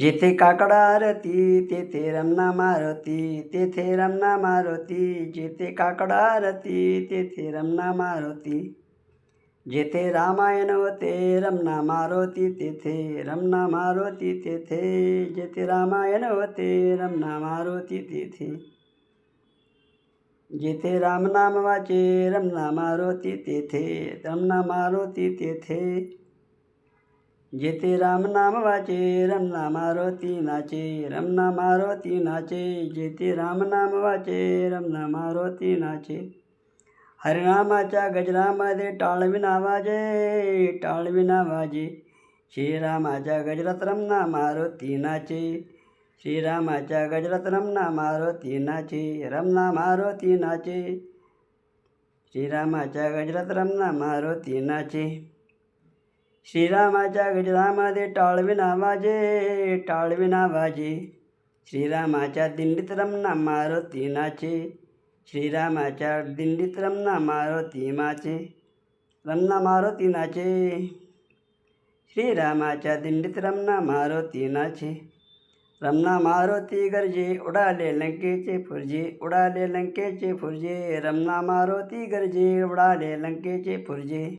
जेथे काकडा आरती, तेथे रमणा मारुती, तेथे रमणा मारुती. जेथे काकडा आरती, तेथे रमणा मारुती. जेथे रामायण होते रमणा मारुती, तेथे रमणा मारुती, तेथे. जेथे रामायण होते रमणा मारुती, तेथे. जेथे रामनाम वाचे रमणा मारुती, तेथे. रमणा मारुती, तेथे. जेथे रामनाम वाचे रमणा मारुती नाचे रमणा मारुती नाचे. जेथे रामनाम वाचे रमणा मारुती नाचे. हरिनामाच्या गजरामध्ये टाळविना वाजे टाळविना वाजे श्रीरामाच्या गजरात रमणा मारुती नाचे. श्रीरामाच्या गजरात रमणा मारुती नाचे रमणा मारुती नाचे. श्रीरामाच्या गजरात रमना मारुती नाचे. श्रीरामाच्या गजरामध्ये टाळविना वाजे टाळविना वाजे श्रीरामाच्या दिंडीत रमना मारुती नाचे. श्रीरामाच्या दिंडीत रमना मारुती माचे रमना मारुती नाचे. श्रीरामाच्या दिंडीत रमना मारुती नाचे. रमना मारुती गरजे उडाले लंकेचे फुरजे उडाले लंकेचे फुरजे. रमना मारुती गरजे उडाले लंकेचे फुरजे.